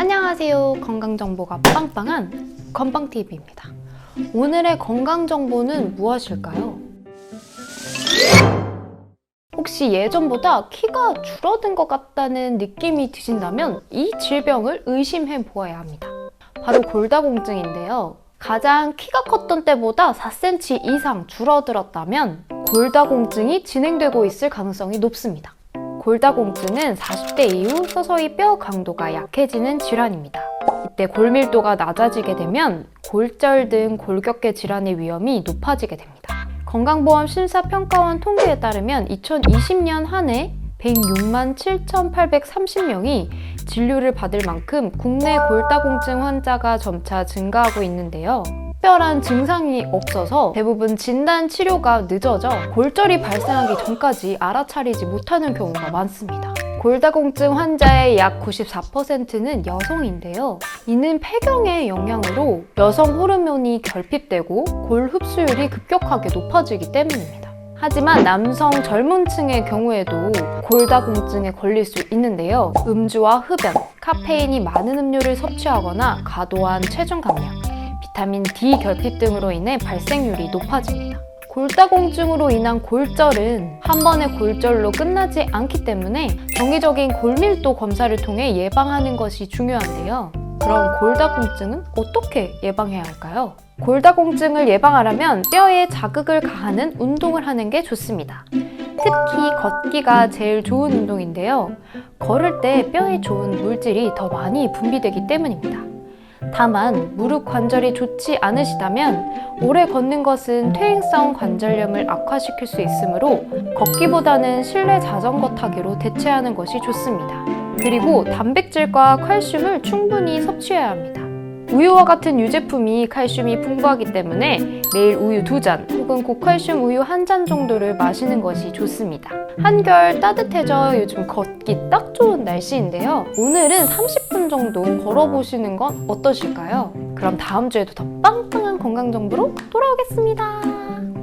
안녕하세요. 건강정보가 빵빵한 건빵TV입니다. 오늘의 건강정보는 무엇일까요? 혹시 예전보다 키가 줄어든 것 같다는 느낌이 드신다면 이 질병을 의심해 보아야 합니다. 바로 골다공증인데요. 가장 키가 컸던 때보다 4cm 이상 줄어들었다면 골다공증이 진행되고 있을 가능성이 높습니다. 골다공증은 40대 이후 서서히 뼈 강도가 약해지는 질환입니다. 이때 골밀도가 낮아지게 되면 골절 등 골격계 질환의 위험이 높아지게 됩니다. 건강보험 심사평가원 통계에 따르면 2020년 한 해 106만 7,830명이 진료를 받을 만큼 국내 골다공증 환자가 점차 증가하고 있는데요. 특별한 증상이 없어서 대부분 진단 치료가 늦어져 골절이 발생하기 전까지 알아차리지 못하는 경우가 많습니다. 골다공증 환자의 약 94%는 여성인데요. 이는 폐경의 영향으로 여성 호르몬이 결핍되고 골 흡수율이 급격하게 높아지기 때문입니다. 하지만 남성 젊은 층의 경우에도 골다공증에 걸릴 수 있는데요. 음주와 흡연, 카페인이 많은 음료를 섭취하거나 과도한 체중 감량, 비타민 D 결핍 등으로 인해 발생률이 높아집니다. 골다공증으로 인한 골절은 한 번의 골절로 끝나지 않기 때문에 정기적인 골밀도 검사를 통해 예방하는 것이 중요한데요. 그럼 골다공증은 어떻게 예방해야 할까요? 골다공증을 예방하려면 뼈에 자극을 가하는 운동을 하는 게 좋습니다. 특히 걷기가 제일 좋은 운동인데요. 걸을 때 뼈에 좋은 물질이 더 많이 분비되기 때문입니다. 다만 무릎 관절이 좋지 않으시다면 오래 걷는 것은 퇴행성 관절염을 악화시킬 수 있으므로 걷기보다는 실내 자전거 타기로 대체하는 것이 좋습니다. 그리고 단백질과 칼슘을 충분히 섭취해야 합니다. 우유와 같은 유제품이 칼슘이 풍부하기 때문에 매일 우유 두잔 혹은 고칼슘 우유 한 잔 정도를 마시는 것이 좋습니다. 한결 따뜻해져 요즘 걷기 딱 좋은 날씨인데요. 오늘은 30분 정도 걸어보시는 건 어떠실까요? 그럼 다음 주에도 더 빵빵한 건강 정보로 돌아오겠습니다.